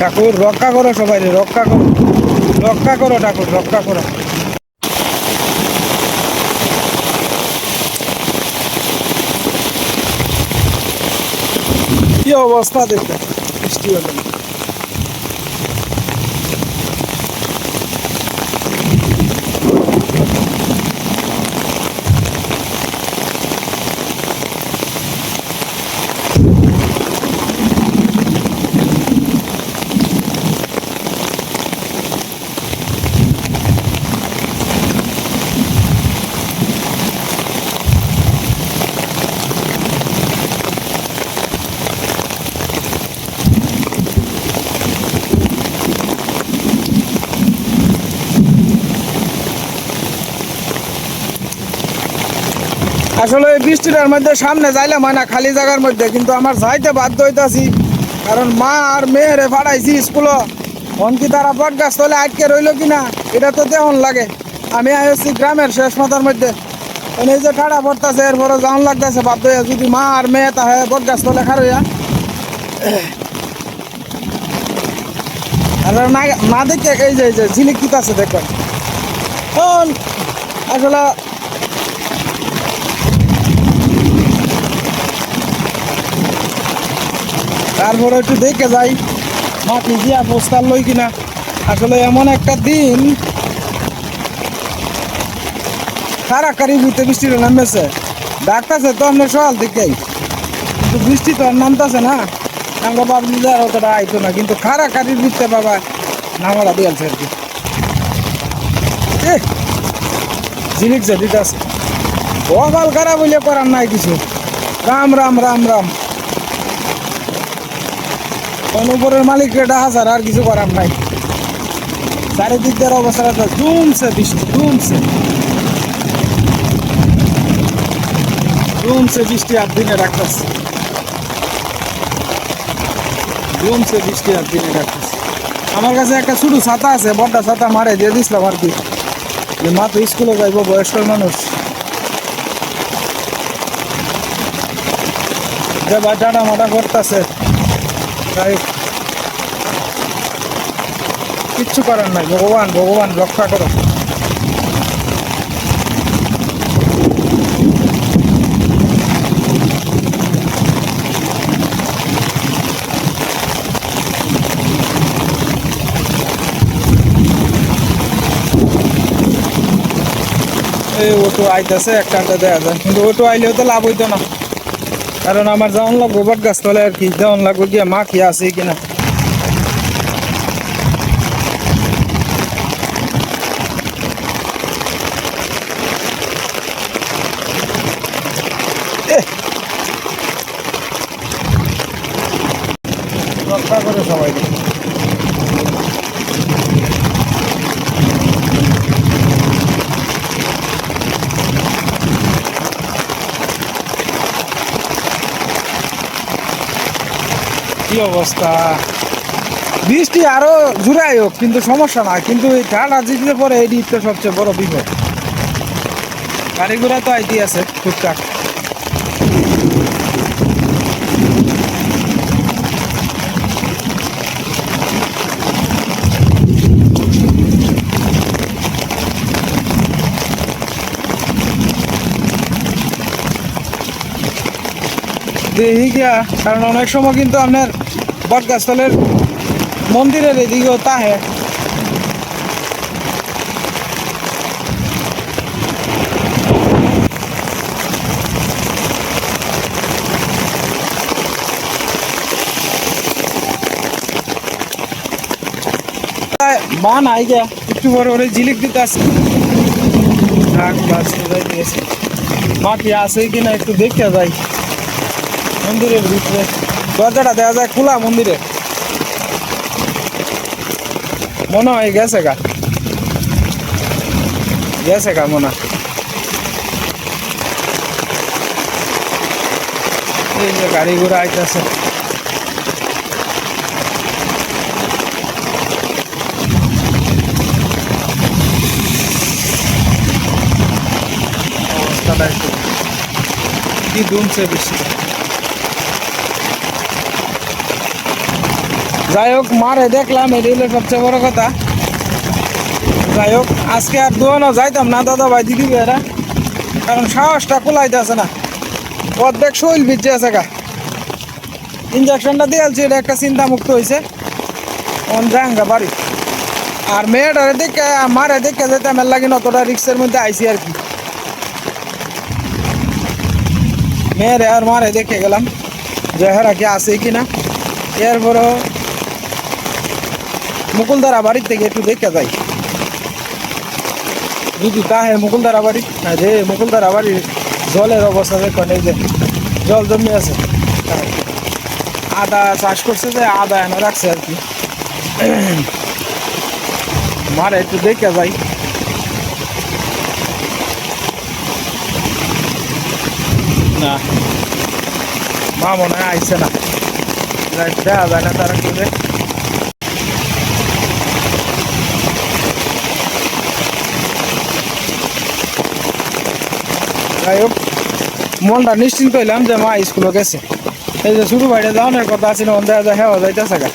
ঠাকুর, রক্ষা করো সবাই রক্ষা করো। রক্ষা করো ঠাকুর, রক্ষা করো। কি অবস্থা দেখতে? বৃষ্টি হলো। আসলে বৃষ্টিটার মধ্যে সামনে যাইলাম হয় না, খালি জায়গার মধ্যে। কিন্তু আমার যাইতে বাধ্য হইতাছি, কারণ মা আর মেয়েরে ফাড়াইছি স্কুলে কি তারা বট গাছ তলে আটকে রইল কিনা, এটা তো তেমন লাগে। আমি আসছি গ্রামের শেষ মাথার মধ্যে। এই যে ঠাড়া পড়তেছে এরপরে যাওয়ান লাগতেছে, বাধ্য যদি মা আর মেয়ে তাহে বট গাছ তলে খার হইয়া আর না দেখে এই যে ঝিলিক কিতাছে দেখবেন আসলে তারপরে একটু দেখে যাই, মাটি দিয়া পোস্টার লই কিনা। আসলে এমন একটা দিন কারাকারি বুঝতে বৃষ্টির নামেছে ডাকতেছে তো আপনার সকাল থেকেই, কিন্তু বৃষ্টি তো আর নামতেছে না। আমরা ভাবছি যে আর অতটা আইতো না, কিন্তু কারাকারি বুঝতে বাবা নামারা দিয়েছে আর কি। জিনিস যে দিতেছে। কপাল খারাপ হইলে করার নাই কিছু। রাম রাম রাম রাম। অনুপরের মালিক এটা হাজার, আর কিছু করার নাই। চারিদিক দিয়ে অবস্থাটা জুমছে বৃষ্টি জুমছে জুমছে বৃষ্টি আর দিনে রাখতেছে জুমছে বৃষ্টি আর দিনে রাখতেছে আমার কাছে একটা ছোট ছাতা আছে, বড়টা ছাতা মারে দিয়ে দিছিলাম আর কি। যে মা তো স্কুলে যাইবো, বয়স্ক মানুষ। যে বা টাটা মাটা করতেছে। তাই কিচ্ছু করার নাই। ভগবান ভগবান, রক্ষা করো। এই অটো আইতেছে, একটা দেওয়া যায়। কিন্তু অটো আইলেও তো লাভ হইতো না। কারণ আমার যেমন লাগবো বট গাছ তলে আর কি যেমন লাগবো গিয়ে মা কি আছে কিনা এহ! রক্ষা করে সবাই কি অবস্থা। বৃষ্টি আরও জুড়াই হোক, কিন্তু সমস্যা না। কিন্তু এই ঠান্ডা জিতলে পরে এই সবচেয়ে বড় বিপদ। গাড়ি ঘোড়া তো আইটি আছে, টুকটাক। দেখি কারণ অনেক সময় কিন্তু আপনার বটগাছতলের মন্দিরের এদিকেও তাহে। মা নাই গিয়া একটু বড় করে ঝিলিক দিতে আসছে থাক, বাস, এটাই দিয়েছে। মা কি আছে কিনা একটু দেখতে যাই। মন্দিরের ভিতরে। দরজাটা দেওয়া যায় খোলা মন্দিরে। মনে হয় গেছে গা। গেছে গা মনে গাড়ি ঘোড়া আইতেছে। কি দুমছে বেশি যাই হোক, মারে দেখলাম, এটি হলো সবচেয়ে বড় কথা। যাই হোক, আজকে আর দোয়ানো যাইতাম না দাদা ভাই দিদি ভাইরা কারণ সাহসটা কুলাইতেছে না। অর্ধেক শৈল ভিজে আছে গা। ইঞ্জেকশনটা দিয়েছি, এটা একটা চিন্তা মুক্ত হয়েছে অন জাঙ্গা বাড়ি। আর মেয়েটারে দেখে মারে দেখে যেতে আমার লাগে অতটা রিক্সের মধ্যে আইসি আর কি। মেয়েরে আর মারে দেখে গেলাম যে হেরা কি আছে কিনা। এরপরে মুকুলদারা বাড়ির থেকে একটু দেখে যাই। যদি তাহে মুকুলদারা বাড়ি হ্যাঁ যে মুকুলদারা বাড়ির জলের অবস্থা দেখুন এই যে জল জমি আছে। হ্যাঁ। আদা চাষ করছে যে আদা এনে রাখছে আর কি। মারে একটু দেখে যাই। না। মা মনে হয় আইসে না। দেখা যায় না তারা কি যাই হোক মনটা নিশ্চিন্ত হইলাম যে মা স্কুলে গেছে। এই যে শুরু বাইরে যাওয়ানোর কথা ছিল দেখা যায় হ্যাঁ যাইতেছে গা।